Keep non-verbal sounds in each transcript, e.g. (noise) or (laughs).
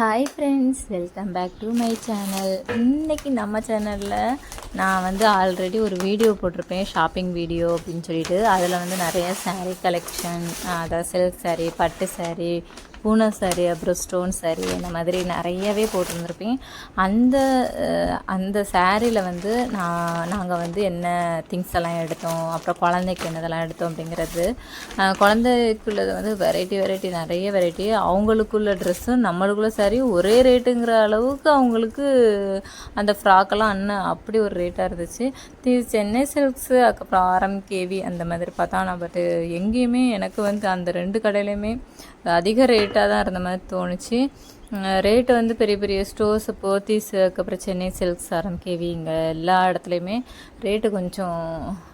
Hi friends welcome back to my channel இன்றைக்கி நம்ம சேனலில் நான் வந்து ஆல்ரெடி ஒரு வீடியோ போட்டிருப்பேன் ஷாப்பிங் வீடியோ அப்படின்னு சொல்லிட்டு. அதில் வந்து நிறைய சாரீ கலெக்ஷன் அதாவது சில்க் சாரீ பட்டு சாரீ பூனை saree அப்புறம் ஸ்டோன் saree இந்த மாதிரி நிறையவே போட்டிருந்துருப்பேன். அந்த அந்த சாரியில் வந்து நான் நாங்கள் வந்து என்ன திங்ஸ் எல்லாம் எடுத்தோம் அப்புறம் குழந்தைக்கு என்னதெல்லாம் எடுத்தோம் அப்படிங்கிறது குழந்தைக்குள்ளது வந்து வெரைட்டி வெரைட்டி நிறைய வெரைட்டி அவங்களுக்குள்ள ட்ரெஸ்ஸும் நம்மளுக்குள்ள சாரி ஒரே ரேட்டுங்கிற அளவுக்கு அவங்களுக்கு அந்த ஃப்ராக்கெல்லாம் அண்ணன் அப்படி ஒரு ரேட்டாக இருந்துச்சு. தி சென்னை சில்க்ஸு அதுக்கப்புறம் ஆர்எம் கேவி அந்த மாதிரி பார்த்தா நான் பட்டு எங்கேயுமே எனக்கு வந்து அந்த ரெண்டு கடையிலையுமே அதிக ரேட்டாக தான் இருந்த மாதிரி தோணுச்சு. ரேட்டு வந்து பெரிய பெரிய ஸ்டோர்ஸ் போத்தீஸ் அதுக்கப்புறம் சென்னை சில்க்ஸ் ஆர்எம் இங்கே எல்லா இடத்துலையுமே ரேட்டு கொஞ்சம்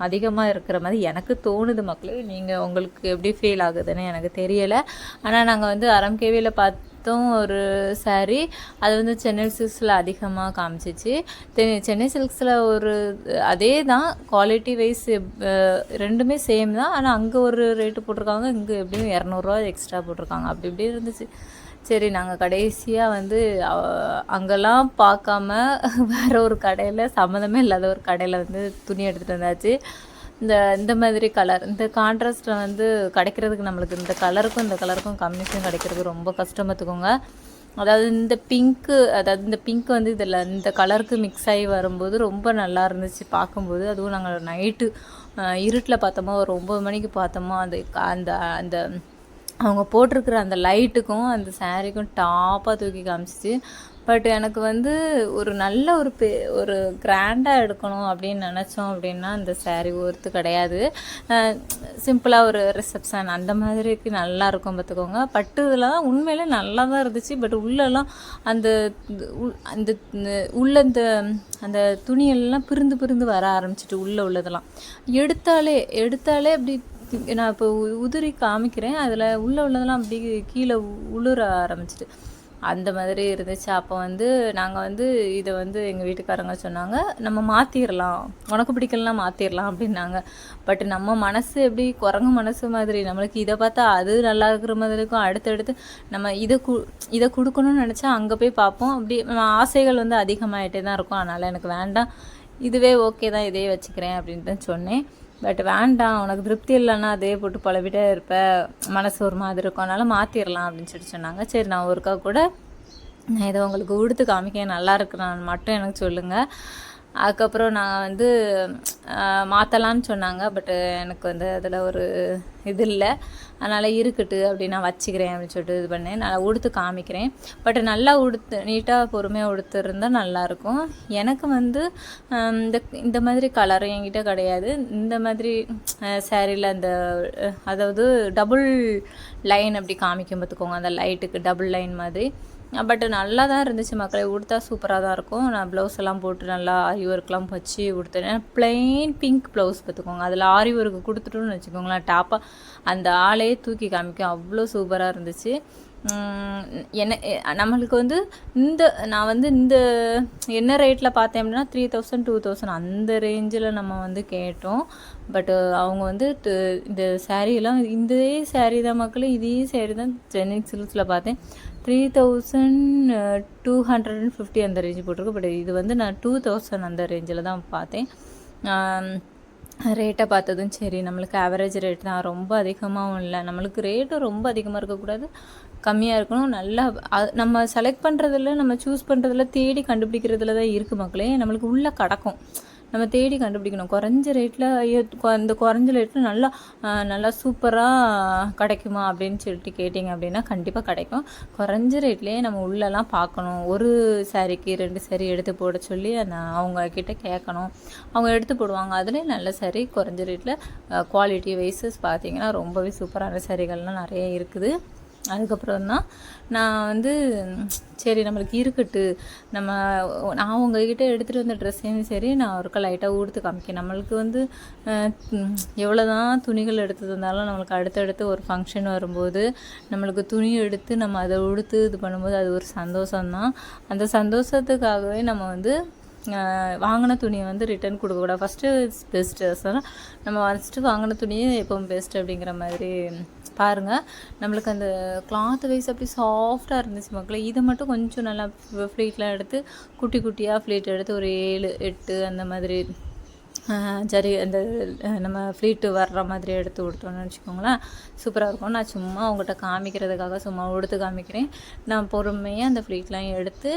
அதிகமாக இருக்கிற மாதிரி எனக்கு தோணுது மக்களே. நீங்கள் உங்களுக்கு எப்படி ஃபீல் ஆகுதுன்னு எனக்கு தெரியலை. ஆனால் நாங்கள் வந்து அரம்கேவியில் பார்த்து பார்த்தோம் ஒரு saree. அது வந்து சென்னை சில்க்ஸில் அதிகமாக காமிச்சிச்சு. சென்னை சில்க்ஸில் ஒரு அதே தான். குவாலிட்டி வைஸ் ரெண்டுமே சேம் தான். ஆனால் அங்கே ஒரு ரேட்டு போட்டிருக்காங்க. இங்கே எப்படியும் இரநூறுவா எக்ஸ்ட்ரா போட்டிருக்காங்க. அப்படி இப்படி இருந்துச்சு. சரி நாங்கள் கடைசியாக வந்து அங்கெல்லாம் பார்க்காம வேற ஒரு கடையில் சம்மந்தமே இல்லாத ஒரு கடையில் வந்து துணி எடுத்துகிட்டு வந்தாச்சு. இந்த இந்த மாதிரி கலர் இந்த கான்ட்ராஸ்ட்டில் வந்து கிடைக்கிறதுக்கு நம்மளுக்கு இந்த கலருக்கும் இந்த கலருக்கும் காம்பினேஷன் கிடைக்கிறது ரொம்ப கஷ்டம் அதாவது இந்த பிங்க்கு அதாவது இந்த பிங்க் வந்து இதில் இந்த கலருக்கு மிக்ஸ் ஆகி வரும்போது ரொம்ப நல்லா இருந்துச்சு பார்க்கும்போது. அதுவும் நாங்கள் நைட்டு இருட்டில் பார்த்தோமோ ஒரு ஒம்பது மணிக்கு பார்த்தோமா அந்த க- அந்த அந்த அவங்க போட்டிருக்கிற அந்த லைட்டுக்கும் அந்த சாரீக்கும் டாப்பாக தூக்கி காமிச்சிச்சு. பட் எனக்கு வந்து ஒரு நல்ல ஒரு பெ ஒரு கிராண்டாக எடுக்கணும் அப்படின்னு நினச்சோம் அப்படின்னா அந்த saree ஒர்த்து கிடையாது. சிம்பிளாக ஒரு ரிசப்ஷன் அந்த மாதிரிக்கு நல்லா இருக்கும் பார்த்துக்கோங்க. பட்டு இதில் தான் உண்மையிலே நல்லா தான் இருந்துச்சு. பட் உள்ளெல்லாம் அந்த உள்- அந்த உள்ள அந்த அந்த துணியெல்லாம் பிரிந்து பிரிந்து வர ஆரம்பிச்சிட்டு உள்ளே உள்ளதெல்லாம். எடுத்தாலே எடுத்தாலே அப்படி நான் இப்போ உ- உதிரி காமிக்கிறேன். அதில் உள்ள உள்ளதெல்லாம் அப்படி கீழே உளுர ஆரம்பிச்சிட்டு. அந்த மாதிரி இருந்துச்சு. அப்போ வந்து நாங்கள் வந்து இதை வந்து எங்கள் வீட்டுக்காரங்க சொன்னாங்க நம்ம மாற்றிடலாம் உனக்கு பிடிக்கலாம் மாற்றிடலாம் அப்படின்னாங்க. பட் நம்ம மனசு எப்படி குரங்கு மனசு மாதிரி நம்மளுக்கு இதை பார்த்தா அது நல்லா இருக்கிற மாதிரி இருக்கும். அடுத்தடுத்து நம்ம இதை கு இதை கொடுக்கணும்னு நினச்சா அங்கே போய் பார்ப்போம். அப்படி நம்ம ஆசைகள் வந்து அதிகமாகிட்டே தான் இருக்கும். அதனால் எனக்கு வேண்டாம். இதுவே ஓகே தான் இதே வச்சுக்கிறேன் அப்படின்ட்டு சொன்னேன். பட் வேண்டாம் உனக்கு திருப்தி இல்லைன்னா அதே போட்டு பழவிட்டே இருப்ப. மனசு ஒரு மாதிரி இருக்கும். அதனால் மாற்றிடலாம் அப்படின்னு சொல்லி சொன்னாங்க. சரி நான் ஒருக்கா கூட நான் இதை உங்களுக்கு உடுத்து காமிக்க நல்லா இருக்கிறான்னு மட்டும் எனக்கு சொல்லுங்கள் அதுக்கப்புறம் நான் வந்து மாற்றலான்னு சொன்னாங்க. பட் எனக்கு வந்து அதில் ஒரு இது இல்லை. அதனால் இருக்கட்டு அப்படி நான் வச்சுக்கிறேன் அப்படின்னு சொல்லிட்டு இது பண்ணேன். நான் உடுத்து காமிக்கிறேன். பட் நல்லா உடுத்து நீட்டாக பொறுமையாக உடுத்துருந்தா நல்லாயிருக்கும் எனக்கு வந்து இந்த இந்த மாதிரி கலர் என்கிட்ட கிடையாது. இந்த மாதிரி சேரீயில் அந்த அதாவது டபுள் லைன் அப்படி காமிக்கும் பார்த்துக்கோங்க. அந்த லைட்டுக்கு டபுள் லைன் மாதிரி. பட் நல்லா தான் இருந்துச்சு மக்களை. உடுத்தா சூப்பராக தான் இருக்கும். நான் ப்ளவுஸ் எல்லாம் போட்டு நல்லா ஆரி ஒர்க்லாம் வச்சு உடுத்தேன். பிளெயின் பிங்க் ப்ளவுஸ் பார்த்துக்கோங்க. அதில் ஆரி ஒர்க்கு கொடுத்துட்டோன்னு வச்சுக்கோங்களேன். டாப்பாக அந்த ஆளையே தூக்கி காமிக்கும். அவ்வளோ சூப்பராக இருந்துச்சு. என்ன நம்மளுக்கு வந்து இந்த நான் வந்து இந்த என்ன ரேட்டில் பார்த்தேன் அப்படின்னா த்ரீ தௌசண்ட் டூ தௌசண்ட் அந்த ரேஞ்சில் நம்ம வந்து கேட்டோம். பட் அவங்க வந்து டு- இந்த சாரீலாம் இதே சேரீ தான் மக்களும் இதே saree தான் சென்னை சில்க்ஸில் பார்த்தேன். Three thousand two hundred and fifty அந்த ரேஞ்சு போட்டிருக்கு. பட் இது வந்து நான் டூ தௌசண்ட் அந்த ரேஞ்சில் தான் பார்த்தேன். ரேட்டை பார்த்ததும் சரி நம்மளுக்கு ஆவரேஜ் ரேட் தான். ரொம்ப அதிகமாகவும் இல்லை. நம்மளுக்கு ரேட்டும் ரொம்ப அதிகமாக இருக்கக்கூடாது. கம்மியாக இருக்கணும். நல்லா நம்ம செலக்ட் பண்ணுறதில் நம்ம சூஸ் பண்ணுறதில் தேடி கண்டுபிடிக்கிறதுல தான் இருக்குது மக்களே. நம்மளுக்கு உள்ளே கிடக்கும். நம்ம தேடி கண்டுபிடிக்கணும். குறைஞ்ச ரேட்டில் இந்த குறைஞ்ச ரேட்டில் நல்லா நல்லா சூப்பராக கிடைக்குமா அப்படின்னு சொல்லிட்டு கேட்டிங்க அப்படின்னா கண்டிப்பாக கிடைக்கும். குறைஞ்ச ரேட்லேயே நம்ம உள்ளெல்லாம் பார்க்கணும். ஒரு சாரிக்கு ரெண்டு சாரி எடுத்து போட சொல்லி அந்த அவங்க கிட்ட கேட்கணும். அவங்க எடுத்து போடுவாங்க. அதுலேயும் நல்ல சாரி குறைஞ்ச ரேட்டில் குவாலிட்டி வைஸஸ் பார்த்தீங்கன்னா ரொம்பவே சூப்பரான சாரிகள்லாம் நிறைய இருக்குது. அதுக்கப்புறம் தான் நான் வந்து சரி நம்மளுக்கு இருக்கட்டு. நம்ம நான் உங்ககிட்ட எடுத்துகிட்டு வந்த ட்ரெஸ்ஸையும் சரி நான் ஒருக்கா லைட்டாக ஊடுத்து காமிக்கேன் நம்மளுக்கு வந்து எவ்வளோ தான் துணிகள் எடுத்து தந்தாலும் நம்மளுக்கு அடுத்தடுத்து ஒரு ஃபங்க்ஷன் வரும்போது நம்மளுக்கு துணி எடுத்து நம்ம அதை உடுத்து இது பண்ணும்போது அது ஒரு சந்தோஷம்தான். அந்த சந்தோஷத்துக்காகவே நம்ம வந்து வாங்கின துணியை வந்து ரிட்டர்ன் கொடுக்கக்கூடாது ஃபஸ்ட்டு பெஸ்ட்டு நம்ம ஃபஸ்ட்டு வாங்கின துணியே எப்பவும் பெஸ்ட் அப்படிங்கிற மாதிரி பாருங்கள் நம்மளுக்கு அந்த கிளாத் வைஸ் அப்படி சாஃப்டாக இருந்துச்சு மக்களை. இதை மட்டும் கொஞ்சம் நல்லா ஃப்ளீட்லாம் எடுத்து குட்டி குட்டியாக ஃப்ளீட் எடுத்து ஒரு ஏழு எட்டு அந்த மாதிரி சரி அந்த நம்ம ஃப்ளீட்டு வர்ற மாதிரி எடுத்து கொடுத்தோன்னு வச்சுக்கோங்களேன். சூப்பராக இருக்கும். நான் சும்மா அவங்ககிட்ட காமிக்கிறதுக்காக சும்மா உடுத்து காமிக்கிறேன். நான் பொறுமையாக அந்த ஃப்ளீட்லாம் எடுத்து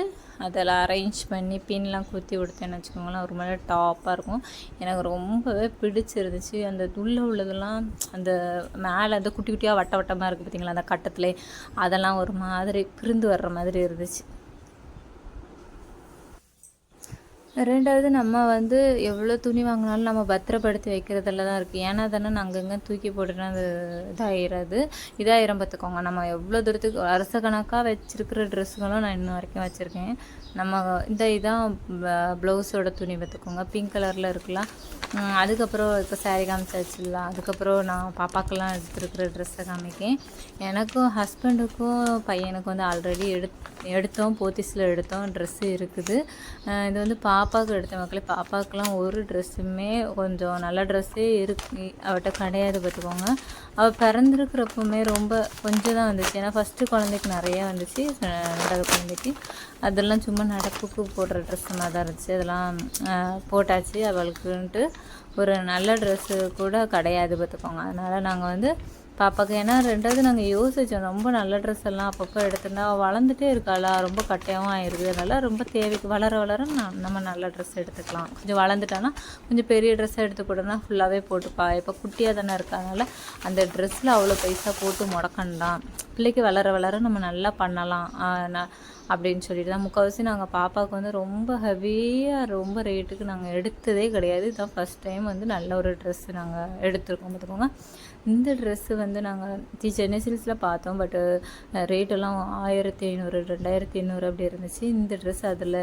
அதெல்லாம் அரேஞ்ச் பண்ணி பின்லாம் குத்தி கொடுத்தேன்னு வச்சுக்கோங்களேன். ஒரு மாதிரி டாப்பாக இருக்கும். எனக்கு ரொம்பவே பிடிச்சிருந்துச்சு. அந்த உள்ளே உள்ளதெல்லாம் அந்த மேலே அந்த குட்டி குட்டியாக வட்ட வட்டமாக இருக்குது பார்த்தீங்களா அந்த கட்டத்தில். அதெல்லாம் ஒரு மாதிரி பிரிந்து வர்ற மாதிரி இருந்துச்சு. ரெண்டாவது நம்ம வந்து எவ்வளோ துணி வாங்கினாலும் நம்ம பத்திரப்படுத்தி வைக்கிறதுல தான் இருக்குது ஏன்னா தானே நாங்கள் எங்கே தூக்கி போட்டுனா அது இதாகிடாது இதாயிரம் பார்த்துக்கோங்க நம்ம எவ்வளோ தூரத்துக்கு அரச கணக்காக வச்சுருக்கிற ட்ரெஸ்ஸுகளும் நான் இன்ன வரைக்கும் வச்சுருக்கேன். நம்ம இந்த இதான் ப்ளவுஸோட துணி பார்த்துக்கோங்க பிங்க் கலரில் இருக்கலாம். அதுக்கப்புறம் இப்போ saree காமிச்சாச்சுல அதுக்கப்புறம் நான் பாப்பாக்கெல்லாம் எடுத்துருக்கிற ட்ரெஸ்ஸை காமிக்கேன். எனக்கும் ஹஸ்பண்டுக்கும் பையனுக்கும் வந்து ஆல்ரெடி எடுத் எடுத்தோம் போத்தீஸில் எடுத்தோம் ட்ரெஸ்ஸு இருக்குது. இது வந்து பாப்பாவுக்கு எடுத்த மக்களே. பாப்பாவுக்குலாம் ஒரு ட்ரெஸ்ஸுமே கொஞ்சம் நல்ல ட்ரெஸ்ஸே இருக்கு அவட்ட கிடையாது பார்த்துக்கோங்க. அவள் பிறந்திருக்கிறப்பவுமே ரொம்ப கொஞ்சம் தான் வந்துச்சு. ஏன்னா ஃபஸ்ட்டு குழந்தைக்கு நிறையா வந்துச்சு ரெண்டாவது குழந்தைக்கு. அதெல்லாம் சும்மா நடப்புக்கு போடுற ட்ரெஸ் மாதிரி தான் இருந்துச்சு. அதெல்லாம் போட்டாச்சு. அவளுக்குன்ட்டு ஒரு நல்ல ட்ரெஸ்ஸு கூட கிடையாது பார்த்துக்கோங்க. அதனால் நாங்கள் வந்து பாப்பாக்கு ஏன்னா ரெண்டாவது நாங்கள் யோசித்தோம் ரொம்ப நல்ல ட்ரெஸ் எல்லாம் அப்பப்போ எடுத்துருந்தா வளர்ந்துட்டே இருக்காளா ரொம்ப கட்டையாகவும் ஆயிடுது அதனால் ரொம்ப தேவைக்கு வளர வளர நம்ம நல்ல ட்ரெஸ் எடுத்துக்கலாம். கொஞ்சம் வளர்ந்துட்டானா கொஞ்சம் பெரிய ட்ரெஸ்ஸாக எடுத்து போட்டோம்னா ஃபுல்லாகவே போட்டுப்பா. இப்போ குட்டியாக தானே இருக்கா. அதனால் அந்த ட்ரெஸ்ஸில் அவ்வளோ பைசா போட்டு முடக்கண்டாம் பிள்ளைக்கு வளர வளர நம்ம நல்லா பண்ணலாம். நான் அப்படின்னு சொல்லிட்டு தான் முக்கால்வாசி நாங்கள் பாப்பாவுக்கு வந்து ரொம்ப ஹெவியாக ரொம்ப ரேட்டுக்கு நாங்கள் எடுத்ததே கிடையாது. இதுதான் ஃபஸ்ட் டைம் வந்து நல்ல ஒரு ட்ரெஸ்ஸு நாங்கள் எடுத்திருக்கோம் பார்த்துக்கோங்க இந்த ட்ரெஸ்ஸு வந்து நாங்கள் தி சென்னை சில்ஸில் பார்த்தோம். பட்டு ரேட்டெல்லாம் ஆயிரத்தி ஐநூறு ரெண்டாயிரத்தி ஐநூறு அப்படி இருந்துச்சு. இந்த ட்ரெஸ் அதில்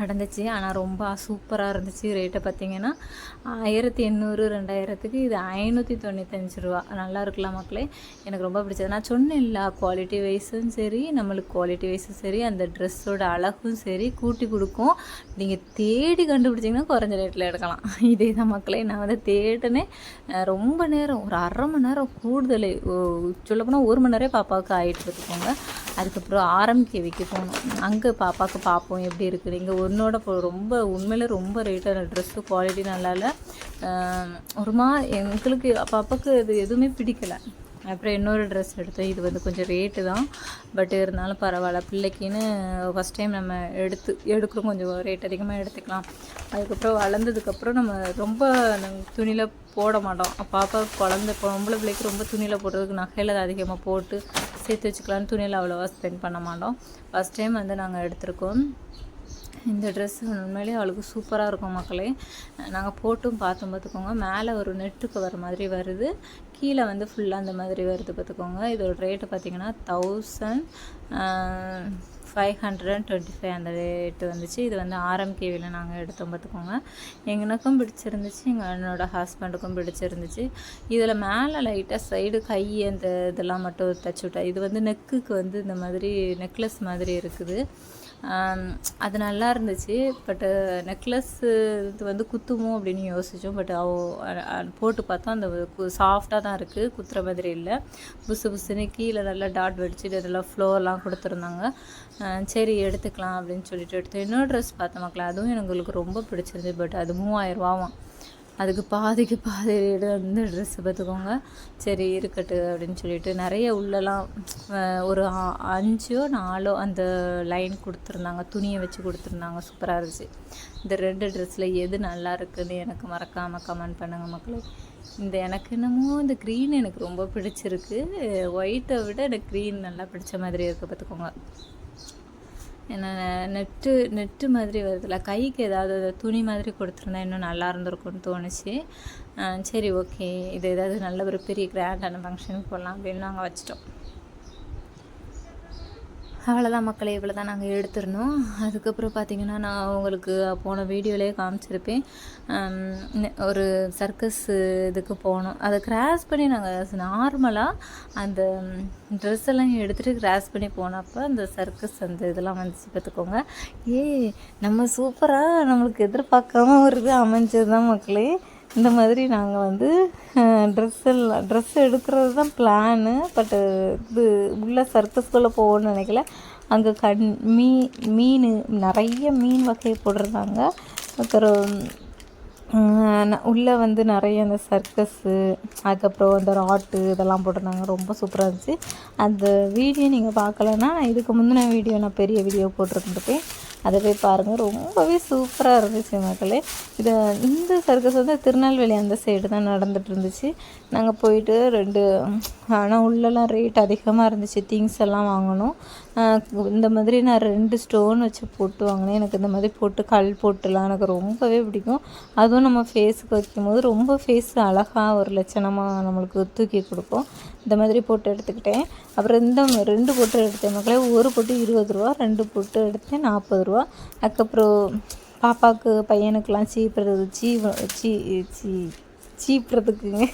கடந்துச்சு. ஆனால் ரொம்ப சூப்பராக இருந்துச்சு ரேட்டை பார்த்தீங்கன்னா ஆயிரத்தி எண்ணூறு ரெண்டாயிரத்துக்கு இது ஐநூற்றி தொண்ணூத்தஞ்சு ரூபா. நல்லா இருக்கலாம் மக்களே. எனக்கு ரொம்ப பிடிச்சது. நான் சொன்னேன் இல்லை குவாலிட்டி வைஸும் சரி நம்மளுக்கு குவாலிட்டி வைஸும் சரி அந்த ட்ரெஸ்ஸோட அழகும் சரி கூட்டி கொடுக்கும். நீங்கள் தேடி கண்டுபிடிச்சிங்கன்னா குறைஞ்ச ரேட்டில் எடுக்கலாம். (laughs) இதே தான் மக்களே. நான் வந்து தேடினேன். ரொம்ப நேரம் ஒரு அரை மணி நேரம் கூடுதல். சொல்லப்போனால் ஒரு மணி நேரம் பாப்பாவுக்கு ஆகிட்டு பார்த்துக்கோங்க அதுக்கப்புறம் ஆர்எம்கேவிக்கு போனோம். அங்கே பாப்பாவுக்கு பார்ப்போம் எப்படி இருக்குது? இங்கே ஒன்றோட ரொம்ப உண்மையில் ரொம்ப ரேட்டான ட்ரெஸ்ஸு குவாலிட்டி நல்லா இல்லை. ஒரு மா எங்களுக்கு பாப்பாவுக்கு இது எதுவுமே பிடிக்கலை. அப்புறம் இன்னொரு ட்ரெஸ் எடுத்தோம். இது வந்து கொஞ்சம் ரேட்டு தான். பட் இருந்தாலும் பரவாயில்ல. பிள்ளைக்குன்னு ஃபஸ்ட் டைம் நம்ம எடுத்து எடுக்கிறோம். கொஞ்சம் ரேட் அதிகமாக எடுத்துக்கலாம். அதுக்கப்புறம் வளர்ந்ததுக்கப்புறம் நம்ம ரொம்ப துணியில் போட மாட்டோம். பாப்பா குழந்த பொம்பளை பிள்ளைக்கு ரொம்ப துணியில் போடுறதுக்கு நகையில் அதிகமாக போட்டு சேர்த்து வச்சுக்கலான்னு துணியில் அவ்வளோவா ஸ்பெண்ட் பண்ண மாட்டோம். ஃபஸ்ட் டைம் வந்து நாங்கள் எடுத்திருக்கோம். இந்த ட்ரெஸ்ஸு உண்மையிலேயே அவளுக்கு சூப்பராக இருக்கும் மக்களே. நாங்கள் போட்டும் பார்த்தும் பார்த்துக்கோங்க மேலே ஒரு நெட்டுக்கு வர மாதிரி வருது. கீழே வந்து ஃபுல்லாக அந்த மாதிரி வருது பார்த்துக்கோங்க இதோட ரேட்டு பார்த்தீங்கன்னா thousand five hundred and twenty five அந்த ரேட்டு வந்துச்சு. இது வந்து ஆர்எம்கேவியில் நாங்கள் எடுத்தோம் பார்த்துக்கோங்க எங்களுக்கும் பிடிச்சிருந்துச்சு. எங்கள் என்னோட ஹஸ்பண்டுக்கும் பிடிச்சிருந்துச்சு. இதில் மேலே லைட்டாக சைடு கை அந்த இதெல்லாம் மட்டும் தச்சு விட்டா இது வந்து நெக்குக்கு வந்து இந்த மாதிரி நெக்லஸ் மாதிரி இருக்குது. அது நல்லா இருந்துச்சு பட்டு நெக்லஸ் இது வந்து குத்துமோ அப்படின்னு யோசித்தோம் பட் அவ போட்டு பார்த்தோம் அந்த சாஃப்டாக தான் இருக்குது குத்துற மாதிரி இல்லை. புசு புசுன்னு கீழே நல்லா டாட் வெடிச்சுட்டு நல்லா ஃப்ளோர்லாம் கொடுத்துருந்தாங்க. சரி எடுத்துக்கலாம் அப்படின்னு சொல்லிட்டு எடுத்து இன்னொரு ட்ரெஸ் பார்த்த மக்கள் அதுவும் எங்களுக்கு ரொம்ப பிடிச்சிருந்தது பட் அது மூவாயிரம் ரூபாவும். அதுக்கு பாதிக்கு பாதி ரேடு வந்து ட்ரெஸ்ஸு பார்த்துக்கோங்க சரி இருக்கட்டு அப்படின்னு சொல்லிட்டு நிறைய உள்ளலாம் ஒரு அஞ்சோ நாலோ அந்த லைன் கொடுத்துருந்தாங்க. துணியை வச்சு கொடுத்துருந்தாங்க. சூப்பராக இருந்துச்சு. இந்த ரெண்டு ட்ரெஸ்ஸில் எது நல்லா இருக்குன்னு எனக்கு மறக்காமல் கமெண்ட் பண்ணுங்கள் மக்களே. இந்த எனக்கு என்னமோ இந்த க்ரீன் எனக்கு ரொம்ப பிடிச்சிருக்கு. ஒயிட்டை விட எனக்கு க்ரீன் நல்லா பிடிச்ச மாதிரி இருக்குது பார்த்துக்கோங்க என்ன நெட்டு நெட்டு மாதிரி வருதுல கைக்கு ஏதாவது துணி மாதிரி கொடுத்துருந்தா இன்னும் நல்லா இருந்திருக்கும்னு தோணுச்சு. சரி ஓகே. இது ஏதாவது நல்ல ஒரு பெரிய கிராண்டான ஃபங்க்ஷனுக்கு போடலாம் அப்படின்னு நாங்கள் வச்சிட்டோம். அவ்வளோதான் மக்களே இவ்வளோ தான் நாங்கள் எடுத்துருந்தோம். அதுக்கப்புறம் பார்த்தீங்கன்னா நான் உங்களுக்கு போன வீடியோலேயே காமிச்சிருப்பேன். ஒரு சர்க்கஸ் இதுக்கு போனோம். அதை கிராஸ் பண்ணி நாங்கள் நார்மலாக அந்த ட்ரெஸ் எல்லாம் எடுத்துகிட்டு கிராஸ் பண்ணி போனப்போ அந்த சர்க்கஸ் அந்த இதெல்லாம் வந்துச்சு பார்த்துக்கோங்க ஏ நம்ம சூப்பராக நம்மளுக்கு எதிர்பார்க்காம ஒரு இது அமைஞ்சது தான் மக்களே. இந்த மாதிரி நாங்கள் வந்து ட்ரெஸ் எல்லாம் ட்ரெஸ் எடுக்கிறது தான் பிளானு பட்டு இது உள்ளே சர்க்கஸ்குள்ளே போகணும்னு நினைக்கல. அங்கே கண் மீன் மீன் நிறைய மீன் வகை போட்டிருந்தாங்க. அப்புறம் உள்ளே வந்து நிறைய அந்த சர்க்கஸ்ஸு அதுக்கப்புறம் அந்த ராட்டு இதெல்லாம் போட்டிருந்தாங்க. ரொம்ப சூப்பராக இருந்துச்சு. அந்த வீடியோ நீங்கள் பார்க்கலன்னா இதுக்கு முந்தின வீடியோ நான் பெரிய வீடியோ போட்டிருந்துருப்பேன். அதை போய் பாருங்கள் ரொம்பவே சூப்பராக இருந்துச்சு மக்களே. இது இந்த சர்க்கஸ் வந்து திருநெல்வேலி அந்த சைடு தான் நடந்துட்டு இருந்துச்சு. நாங்கள் போயிட்டு ரெண்டு ஆனால் உள்ளெல்லாம் ரேட் அதிகமாக இருந்துச்சு. திங்ஸ் எல்லாம் வாங்கணும். இந்த மாதிரி நான் ரெண்டு ஸ்டோன் வச்சு போட்டு வாங்கினேன். எனக்கு இந்த மாதிரி போட்டு கல் போட்டுலாம் எனக்கு ரொம்பவே பிடிக்கும். அதுவும் நம்ம ஃபேஸுக்கு வைக்கும்போது ரொம்ப ஃபேஸ் அழகாக ஒரு லட்சணமாக நம்மளுக்கு தூக்கி கொடுக்கும். இந்த மாதிரி போட்டு எடுத்துக்கிட்டேன். அப்புறம் இந்த ரெண்டு போட்டு எடுத்தேன் மக்களே ஒரு போட்டு இருபது ரூபா ரெண்டு போட்டு எடுத்தேன் நாற்பது ரூபா. அதுக்கப்புறம் பாப்பாவுக்கு பையனுக்கெலாம் சீப்புறது சீ சீ சீ சீப்புறதுக்குங்க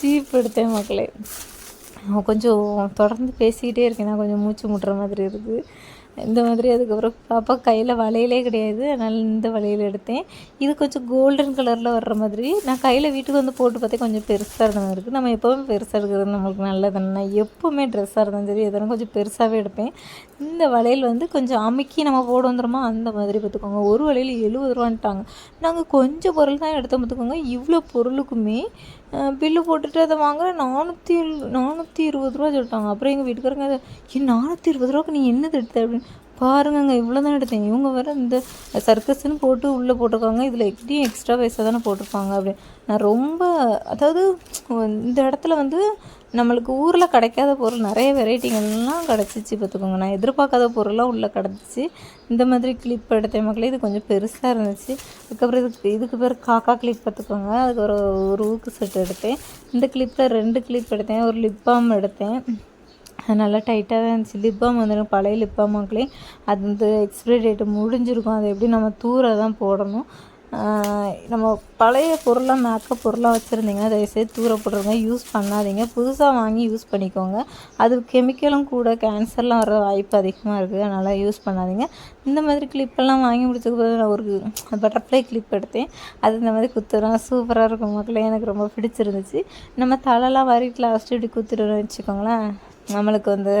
சீப் எடுத்தேன் மக்களே கொஞ்சம் தொடர்ந்து பேசிக்கிட்டே இருக்கேன். நான் கொஞ்சம் மூச்சு முட்டுற மாதிரி இருக்குது. இந்த மாதிரி அதுக்கப்புறம் பாப்பா கையில் வளையலே கிடையாது. அதனால் இந்த வளையல் எடுத்தேன். இது கொஞ்சம் கோல்டன் கலரில் வர்ற மாதிரி. நான் கையில் வீட்டுக்கு வந்து போட்டு பார்த்தே கொஞ்சம் பெருசாக இருந்த மாதிரி இருக்குது நம்ம எப்போவுமே பெருசாக இருக்கிறது நம்மளுக்கு நல்லது நான் எப்போவுமே ட்ரெஸ்ஸாக இருந்தாலும் சரி எதனா கொஞ்சம் பெருசாகவே எடுப்பேன். இந்த வளையல் வந்து கொஞ்சம் அமுக்கி நம்ம போட வந்துடுமா அந்த மாதிரி பார்த்துக்கோங்க. ஒரு வளையல் எழுபது ரூபான்ட்டாங்க. நாங்கள் கொஞ்சம் பொருள் தான் எடுத்தோம் பார்த்துக்கோங்க. இவ்வளோ பொருளுக்குமே பில்லு போட்டுட்டு அதை வாங்குற நானூற்றி நானூற்றி இருபது ரூபா சொல்லிட்டாங்க. அப்புறம் எங்கள் வீட்டுக்காரங்க ஏன் நானூற்றி இருபது ரூபாய்க்கு நீ என்னது எடுத்த அப்படின்னு. பாருங்கங்க இவ்வளோ தான் எடுத்தேன். இவங்க வேறு இந்த சர்க்கஸ்ன்னு போட்டு உள்ளே போட்டிருக்காங்க. இதில் எப்படியும் எக்ஸ்ட்ரா பைசா தானே போட்டிருப்பாங்க அப்படி. நான் ரொம்ப அதாவது இந்த இடத்துல வந்து நம்மளுக்கு ஊரில் கிடைக்காத பொருள் நிறைய வெரைட்டிகள்லாம் கிடச்சிச்சு பார்த்துக்கோங்க. நான் எதிர்பார்க்காத பொருள்லாம் உள்ளே கிடச்சிச்சு. இந்த மாதிரி கிளிப் எடுத்த மக்களே. இது கொஞ்சம் பெருசாக இருந்துச்சு. அதுக்கப்புறம் இதுக்கு இதுக்கு பேர் காக்கா கிளிப் பார்த்துக்கோங்க. அதுக்கு ஒரு ஒரு ஊக்கு செட் எடுத்தேன். இந்த கிளிப்பில் ரெண்டு கிளிப் எடுத்தேன். ஒரு லிப் பாம் எடுத்தேன். நல்லா டைட்டாக தான் இருந்துச்சு. லிப் பாம் வந்துடும் பழைய லிப் பாமாக்களே அது வந்து எக்ஸ்பிரி டேட்டு முடிஞ்சிருக்கும். அதை எப்படி நம்ம தூர தான் போடணும். நம்ம பழைய பொருளாக மேக்கப் பொருளாக வச்சுருந்தீங்கன்னா தயவுசெய்து தூர போட்டுருங்க. யூஸ் பண்ணாதீங்க. புதுசாக வாங்கி யூஸ் பண்ணிக்கோங்க. அது கெமிக்கலும் கூட கேன்சர்லாம் வர வாய்ப்பு அதிகமாக இருக்குது அதனால் யூஸ் பண்ணாதீங்க. இந்த மாதிரி கிளிப்பெல்லாம் வாங்கி முடிச்சதுக்கு நான் ஒரு பட்டர்ஃப்ளை கிளிப் எடுத்தேன். அது இந்த மாதிரி குத்துறோம் சூப்பராக இருக்கும் மக்களே. எனக்கு ரொம்ப பிடிச்சிருந்துச்சு. நம்ம தலைலாம் வரி லாஸ்ட்டு இப்படி குத்துட்டோம்னு வச்சுக்கோங்களேன். நம்மளுக்கு வந்து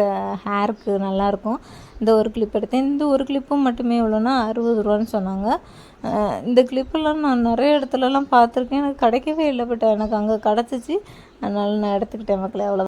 ஹேருக்கு நல்லாயிருக்கும். இந்த ஒரு கிளிப் எடுத்தேன். இந்த ஒரு கிளிப்பும் மட்டுமே எவ்வளோன்னா அறுபது ரூபான்னு சொன்னாங்க. இந்த கிளிப்பெல்லாம் நான் நிறைய இடத்துலலாம் பார்த்துருக்கேன். எனக்கு கிடைக்கவே இல்லை பட் எனக்கு அங்கே கிடச்சிச்சு. அதனால் நான் எடுத்துக்கிட்டேன் மக்களே அவ்வளோ